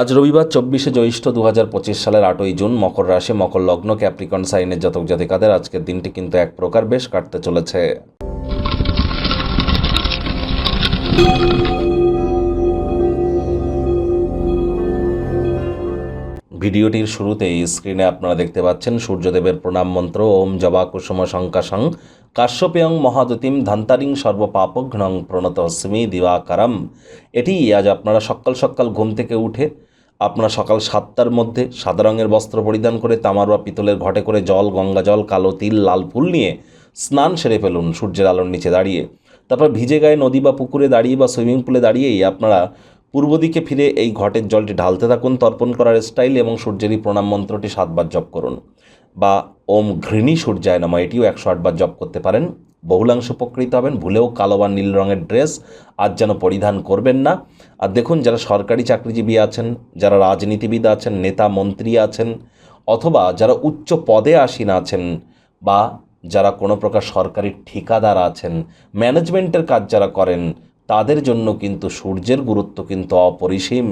আজ রবিবার চব্বিশে জ্যৈষ্ঠ দু হাজার পঁচিশ সালের আটই জুন মকর রাশি, মকর লগ্ন, ক্যাপ্রিকন, সাইনের জাতক জাতিকাদের আজকের দিনটি কিন্তু এক প্রকার বেশ কাটতে চলেছে। ভিডিওটির শুরুতেই স্ক্রিনে আপনারা দেখতে পাচ্ছেন সূর্যদেবের প্রণাম মন্ত্র, ওম জবা কুসুম শঙ্কাশং কাশ্যপেয়ং মহাদতিম ধান্তারিং সর্বপাপঘ্নং প্রণতস্মি দিবাকারম। এটি আজ আপনারা সকাল সকাল ঘুম থেকে উঠে আপনারা সকাল সাতটার মধ্যে সাদা রঙের বস্ত্র পরিধান করে তামার বা পিতলের ঘটে করে জল, গঙ্গা জল, কালো তিল, লাল ফুল নিয়ে স্নান সেরে ফেলুন সূর্যের আলোর নিচে দাঁড়িয়ে। তারপর ভিজে গায়ে নদী বা পুকুরে দাঁড়িয়ে বা সুইমিং পুলে দাঁড়িয়েই আপনারা পূর্ব দিকে ফিরে এই ঘটের জলটি ঢালতে থাকুন, তর্পণ করার স্টাইল এবং সূর্যেরই প্রণাম মন্ত্রটি সাতবার জপ করুন। বা ওম ঘৃণী সূর্যায় নমা, এটিও একশো আটবার জপ করতে পারেন। বহুলাংশ উপকৃত হবেন, ভুলেও কালো বা নীল রঙের ড্রেস আজ যেন পরিধান করবেন না। আর দেখুন, যারা সরকারি চাকরিজীবী আছেন, যারা রাজনীতিবিদ আছেন, নেতা মন্ত্রী আছেন, অথবা যারা উচ্চ পদে আসীন আছেন, বা যারা কোনো প্রকার সরকারি ঠিকাদার আছেন, ম্যানেজমেন্টের কাজ যারা করেন, তাদের জন্য কিন্তু সূর্যের গুরুত্ব কিন্তু অপরিসীম।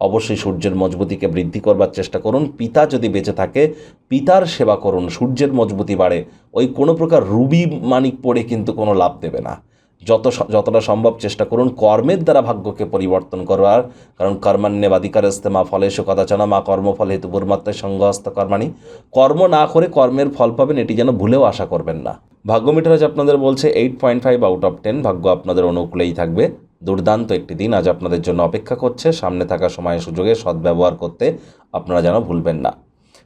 অবশ্যই সূর্যের মজবুতিকে বৃদ্ধি করবার চেষ্টা করুন। পিতা যদি বেঁচে থাকে, পিতার সেবা করুন। সূর্যের মজবুতি বাড়ে। ওই কোনো প্রকার রুবি মানিক পড়ে কিন্তু কোনো লাভ দেবে না। যত যতটা সম্ভব চেষ্টা করুন। কর্মের দ্বারা ভাগ্যকে পরিবর্তন করবার কারণ কর্মান্যবাধিকার মা ফলেশু কদাচনা, মা কর্মফল হেতু বুর্মাত্মায় সঙ্গহস্ত কর্মাণী। কর্ম না করে কর্মের ফল পাবেন, এটি যেন ভুলেও আশা করবেন না। ভাগ্য মিটার আজ আপনাদের বলছে eight point five out of ten ভাগ্য আপনাদের অনুকূলেই থাকবে। দুর্দান্ত একটি দিন আজ আপনাদের জন্য অপেক্ষা করছে। সামনে থাকা সময় সুযোগে সদ্ব্যবহার করতে আপনারা যেন ভুলবেন না।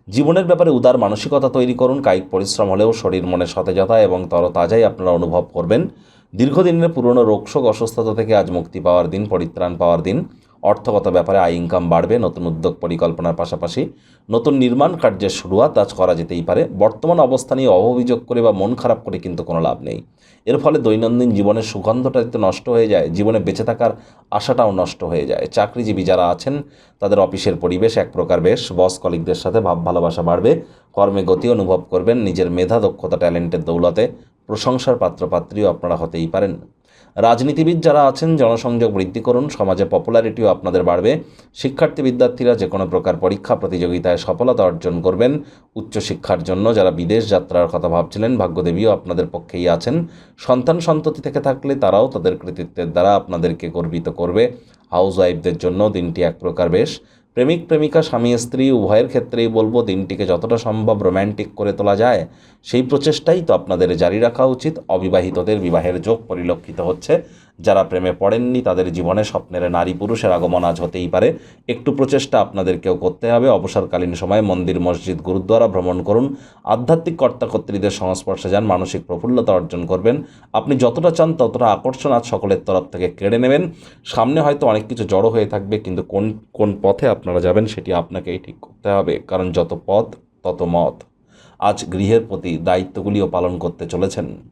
জীবনের ব্যাপারে উদার মানসিকতা তৈরি করুন। কায়িক পরিশ্রম হলেও শরীর মনে সতেজতা এবং তরতাজাই আপনারা অনুভব করবেন। দীর্ঘদিনের পুরনো রোগশোক, অসুস্থতা থেকে আজ মুক্তি পাওয়ার দিন, পরিত্রাণ পাওয়ার দিন। অর্থগত ব্যাপারে আয় ইনকাম বাড়বে, নতুন উদ্যোগ পরিকল্পনার পাশাপাশি নতুন নির্মাণ কার্যের শুরুয়াত আজ করা যেতেই পারে। বর্তমান অবস্থা নিয়ে অভিযোগ করে বা মন খারাপ করে কিন্তু কোনো লাভ নেই। এর ফলে দৈনন্দিন জীবনের সুগন্ধটা তো নষ্ট হয়ে যায়, জীবনে বেঁচে থাকার আশাটাও নষ্ট হয়ে যায়। চাকরিজীবী যারা আছেন, তাদের অফিসের পরিবেশ এক প্রকার বেশ। বস কলিকদের সাথে ভাব ভালোবাসা বাড়বে, কর্মে গতি অনুভব করবেন, নিজের মেধা, দক্ষতা, ট্যালেন্টের দৌলতে প্রশংসার পাত্রপাত্রীও আপনারা হতেই পারেন। রাজনীতিবিদ যারা আছেন, জনসংযোগ বৃদ্ধি করুন, সমাজে পপুলারিটিও আপনাদের বাড়বে। শিক্ষার্থী বিদ্যার্থীরা যে কোনো প্রকার পরীক্ষা প্রতিযোগিতায় সফলতা অর্জন করবেন। উচ্চশিক্ষার জন্য যারা বিদেশ যাত্রার কথা ভাবছিলেন, ভাগ্যদেবীও আপনাদের পক্ষেই আছেন। সন্তান সন্ততি থেকে থাকলে তারাও তাদের কৃতিত্বের দ্বারা আপনাদেরকে গর্বিত করবে। হাউস ওয়াইফদের জন্য দিনটি এক প্রকার বেশ। প্রেমিক, প্রেমিকা, স্বামী, স্ত্রী, উভয়ের ক্ষেত্রেই বলব দিনটিকে যতটা সম্ভব রোম্যান্টিক করে তোলা যায়। সেই প্রচেষ্টাই তো আপনাদের জারি রাখা উচিত। অবিবাহিতদের বিবাহের যোগ পরিলক্ষিত হচ্ছে। যারা প্রেমে পড়েননি, তাদের জীবনে স্বপ্নের নারী পুরুষের আগমন আজ হতেই পারে। একটু প্রচেষ্টা আপনাদেরকেও করতে হবে। অবসরকালীন সময়ে মন্দির, মসজিদ, গুরুদ্বারা ভ্রমণ করুন। আধ্যাত্মিক কর্তাকর্ত্রীদের সংস্পর্শে যান, মানসিক প্রফুল্লতা অর্জন করবেন। আপনি যতটা চান ততটা আকর্ষণ আজ সকলের তরফ থেকে কেড়ে নেবেন। সামনে হয়তো অনেক কিছু জড়ো হয়ে থাকবে, কিন্তু কোন কোন পথে আপনারা যাবেন সেটি আপনাকেই ঠিক করতে হবে, কারণ যত পথ, তত মত। আজ গৃহের প্রতি দায়িত্বগুলিও পালন করতে চলেছেন।